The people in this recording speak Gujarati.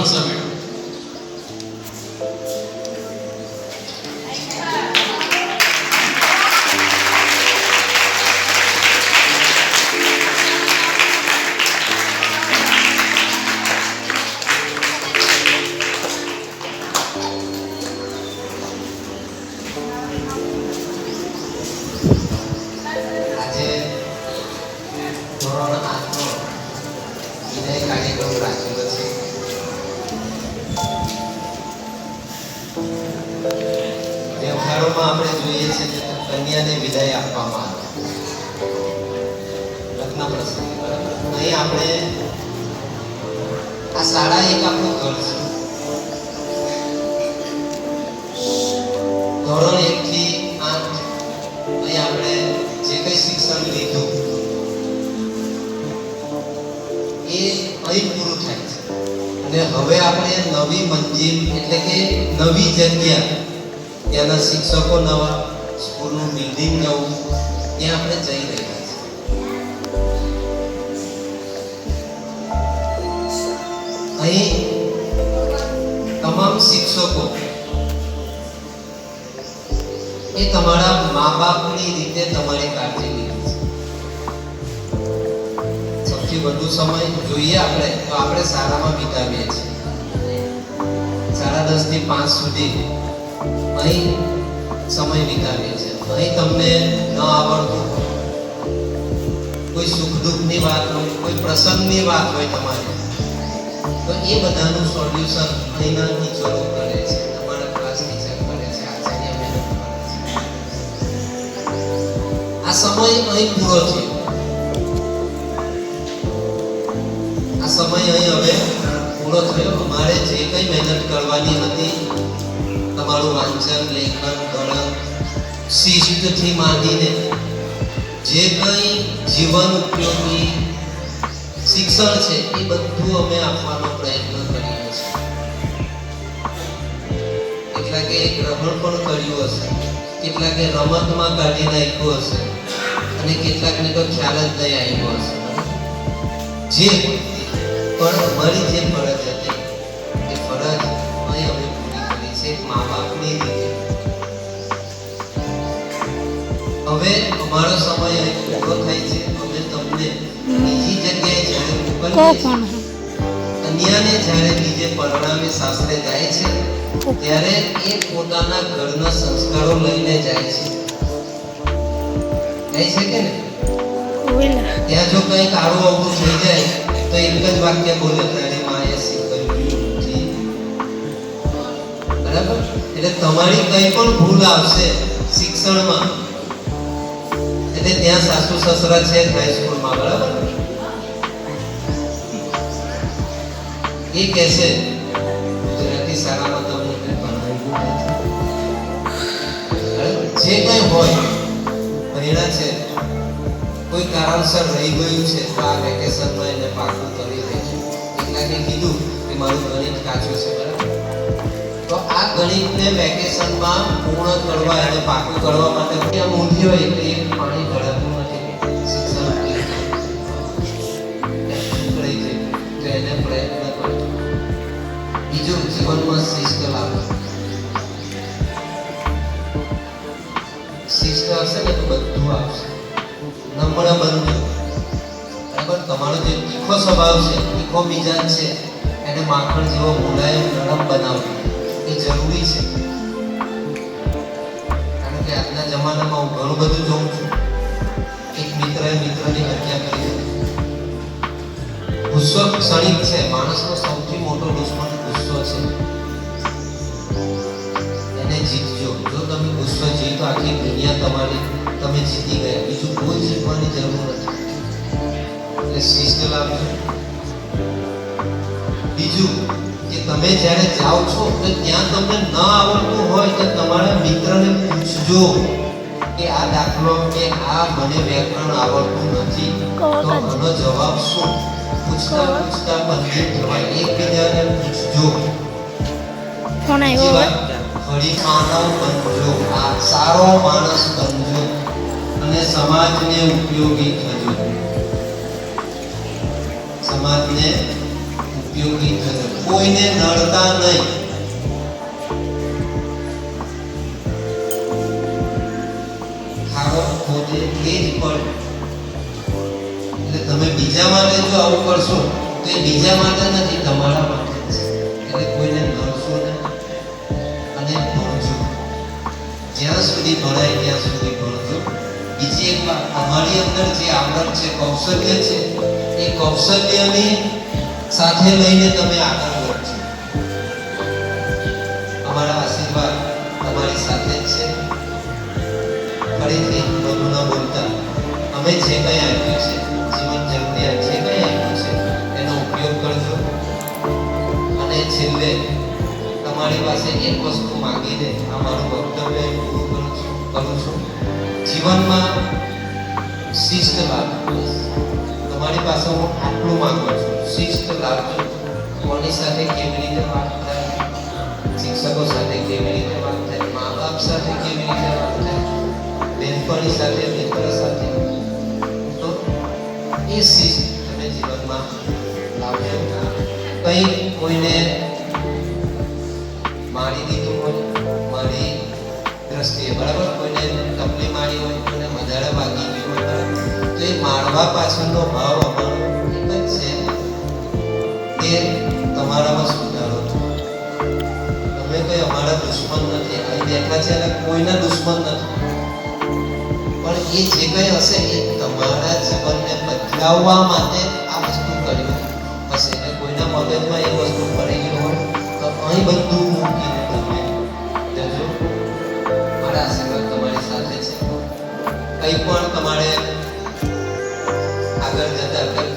બિપાશા મેડમ આજે ધોરણ આઠનો વિદાય કાર્યક્રમ રાખ્યો છે વ્યવહારોમાં આપણે જોઈએ છે કે કન્યાને વિદાય આપવામાં આવે. લગ્ન પ્રસંગ. અહીં આપણે આ શાળા એક આપણું ઘર છે. ધોરણ એક થી આઠ અહીં આપણે જે કંઈ શિક્ષણ લીધું એ અહીં પૂરું થાય છે. અને હવે આપણે નવી મંજિલ એટલે કે નવી જગ્યા ત્યાંના શિક્ષકો નવા, સ્કૂલનું બિલ્ડિંગ નવું, ત્યાં આપણે જઈ રહ્યા અહીં તમામ શિક્ષકો એ તમારા મા બાપની રીતે તમારી કાળજી લીધી છે. સૌથી વધુ સમય જોઈએ આપણે, તો આપણે શાળામાં વિતાવીએ છીએ. સાડા દસથી પાંચ સુધી અહીં સમય વિતાવીએ છીએ. અહીં તમને ન આવડતું કોઈ સુખ દુઃખની વાત હોય, કોઈ પ્રસંગની વાત હોય તમારે. તો એ બધાનું સોલ્યુશન અહીંના ટીચરો કરે છે. તમારા ક્લાસ ટીચર કરે છે. આચાર્ય મેડમ કરે છે. આ સમય અહીં પૂરો થયો. આ સમય અહીં હવે પૂરો થયો. અમારે જે કંઈ મહેનત કરવાની હતી તમારું વાંચન લેખન ગણન શિસ્તથી માંડીને જે કંઈ જીવન ઉપયોગી શિક્ષણ છે, એ બધું અમે આપવાનો પ્રયત્ન કરીએ છીએ. કેટલાકે ગ્રહણ પણ કર્યું હશે, કેટલાકે રમતમાં કાઢી નાખ્યું હશે, અને કેટલાકને તો ખ્યાલ જ નહીં આવ્યો હશે. જે પણ અમારી જે ફરજ હતી અમારો સમય પૂરો થાય છે અમે તમને બીજી જગ્યાએ જ્યારે મોકલીએ કન્યાને જ્યારે બીજે પરણાવે સાસરે જાય છે ત્યારે એ પોતાના ઘરના સંસ્કારો લઈને જાય છે. જાય છે કે ને ત્યાં જો કંઈક આડું અવળું થઈ જાય તો એક જ વાક્ય બોલે ત્યારે માએ શીખવ્યું બરાબર? એટલે તમારી કંઈ પણ ભૂલ આવશે શિક્ષણમાં એટલે ત્યાં સાસુ સસરા છે હાઈસ્કૂલમાં બરાબર? એ કહેશે, ગુજરાતી શાળામાં તમને ભણાવ્યું? જે કંઈ હોય ભણ્યા છે. કોઈ કારણસર રહી ગયું છે, તો આ વેકેશનમાં એને પાકું કરી દેજો. કેટલાકે કીધું કે મારું ગણિત કાચું છે, બરાબર? તો આ ગણિતને વેકેશનમાં પૂર્ણ કરવા અને પાકું કરવા માટે ત્યાં ઊંધી હોય એટલે પાણી ભરાતું નથી. શિક્ષણ તો એને પ્રયત્ન કરો. બીજું જીવનમાં શિસ્ત લાવો. શિસ્ત હશે ને બધું આવશે. નમ્ર બનજો બરાબર? તમારો જે તીખો સ્વભાવ છે, તીખો મિજાજ છે, એને માખણ જેવો મુલાયમ, નરમ બનાવજો એ જરૂરી છે. કારણ કે આજના જમાનામાં હું ઘણું બધું જોઉં છું. એક મિત્રએ મિત્રની હત્યા કરી ગુસ્સો ક્ષણિક છે. માણસનો સૌથી મોટો દુશ્મન ગુસ્સો છે. એને જીતજો. જો તમે ગુસ્સો જીતો, આખી દુનિયા તમારી, તમે જીતી ગયા. બીજું કોઈ જીતવાની જરૂર નથી. એટલે શિસ્ત લાવજો. બીજું તમે જ્યારે જાઓ છો તો ત્યાં તમને ન આવડતું હોય તો તમારા મિત્રને પૂછજો કે આ દાખલો કે આ મને વ્યાકરણ આવડતું નથી. તો આનો જવાબ શું? પૂછતા પૂછતા બંને જવાય. એકબીજાને પૂછજો. કોણ આવ્યો ફરી માનવ બનજો. આ સારો માણસ બનજો અને સમાજને ઉપયોગી થજો. સમાજને ઉપયોગી થજો કોઈને નડતા નહીં. એટલે તમે બીજા માટે બીજા માટે તમારા માટે કોઈને નડશો નહીં અને ભણજો. જ્યાં સુધી ભણાય, ત્યાં સુધી ભણજો. બીજી એક તમારી અંદર જે આવડત છે, કૌશલ્ય છે, એ કૌશલ્યની સાથે લઈને તમે આગળ વધશો અમારા આશીર્વાદ તમારી સાથે જ છે. ફરીથી પ્રભુ ન બોલતા અમે જે કંઈ આપ્યું છે, જીવન જરૂરિયાત જે કંઈ આપ્યું છે, એનો ઉપયોગ કરજો. અને છેલ્લે તમારી પાસે એક વસ્તુ માંગીને આ મારું વક્તવ્ય પૂરું કરું છું કરું છું. જીવનમાં શિસ્ત લાવજો તમારી પાસે હું આટલું માંગુ છું. શિસ્ત લાવજો કોની સાથે કેવી રીતે વાત થાય? શિક્ષકો સાથે કેવી રીતે વાત થાય? મા બાપ સાથે કેવી રીતે વાત થાય? બહેનપણી સાથે મિત્ર સાથે? તો એ શિસ્ત તમે જીવનમાં લાવજો. કંઈ કોઈને તો પાછળનો ભાવ અમારો એક જ છે. એ તમારામાં સુધારો. તમે કોઈ અમારા દુશ્મન નથી. અહીં બેઠા છે અને કોઈના દુશ્મન નથી. પણ એ જે કંઈ હશે એ તમારા જીવનને બદલાવવા માટે આ વસ્તુ કર્યું હશે. એટલે કોઈના મગજમાં એ વસ્તુ પડી ગયું હોય તો અહીં બધું મૂકીને તમે જજો. મારા આશીર્વાદ તમારી સાથે છે. કંઈ પણ તમારે આગળ જતા કંઈ